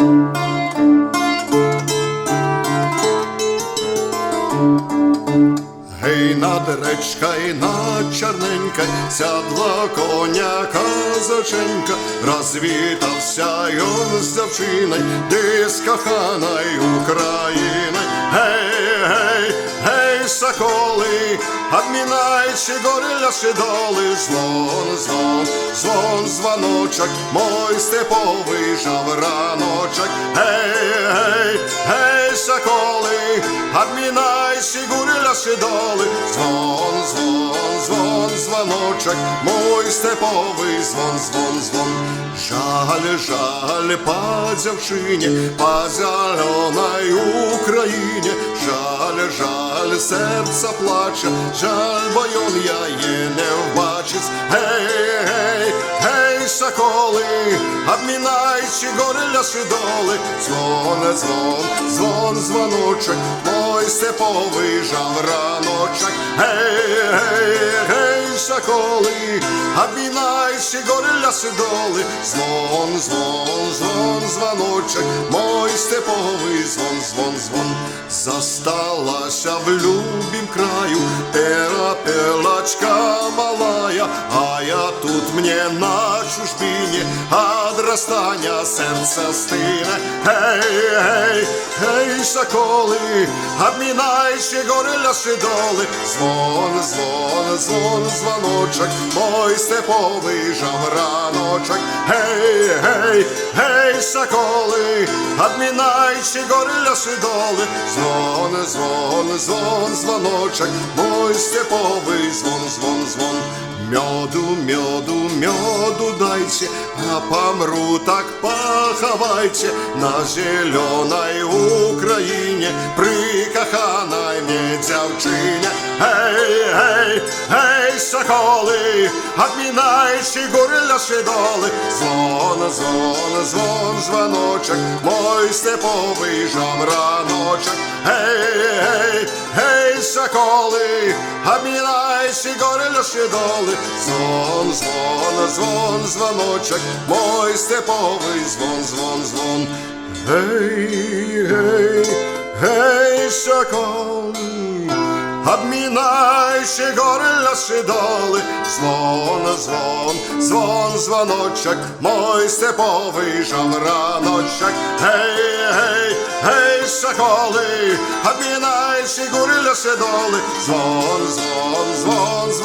Гей на деречка і на чорненька, сядла коняка заченька, розвітався йон з дівчиною, ти з коханою Україною. Гей, гей, гей, сокол соколи, обмінаючи гори доли, звон, звон, звон, звоночок, мой степовий жавраночок. Гей, гей, гей, соколи, обмінаючи гори ляши доли, звон, звон, звон, звоночок, мой степовий звон, звон, звон. Жаль, жаль, по дівчині, по зеленой Україні, жаль, жаль, серце плаче, жаль, бо я її не вбачить. Гей, гей, гей, соколи, обмінаючи гори ляши доли, дзвон, дзвон, дзвон, дзвоночок, мой степовий жавраночок. Гей, гей, гей, соколи, обмінаючи гори звон, звон, звон, звоночок, мой степовий звон, звон, звон, засталася в любім краю, а я тут мне на чужбине от растания сердце стыне. Гей, гей, гей, соколи, обмінаючи гори ляши доли, звон, звон, звон, звоночок, мой степовий жавраночок. Гей, гей, гей, соколи, обмінаючи гори ляши доли, звон, звон, звон, звоночок, мой степовий звон, звон, звон. Меду, меду, меду дайте, а помру так поховайте на зеленой Украине, прикаханной мне девчине. Эй, эй, гей, соколи, обмінаючи гори ляши доли, звон, звон, звон, звоночок, мой степовий жамраночок. Гей, гей, гей, соколи, обмінаючи гори ляши доли, звон, звон, звон, звоночок, мой степовий звон, звон, звон. Гей, гей, гей, соколи, Обмінаючи гори звон, звон, звон, звоночок, мой степовий жавраночок. Гей, гей, гей, соколи, обмінаючи гори ляши доли, звон, звон, звон,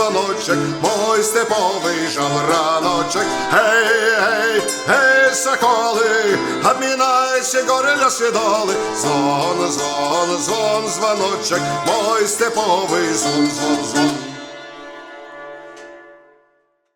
звоночок, мой степовий жавраночок. Гей, гей, гей, соколи, обмінайся гори для свідоли. звон, звон, звон, звоночок, мой степовий звон, звон, звон.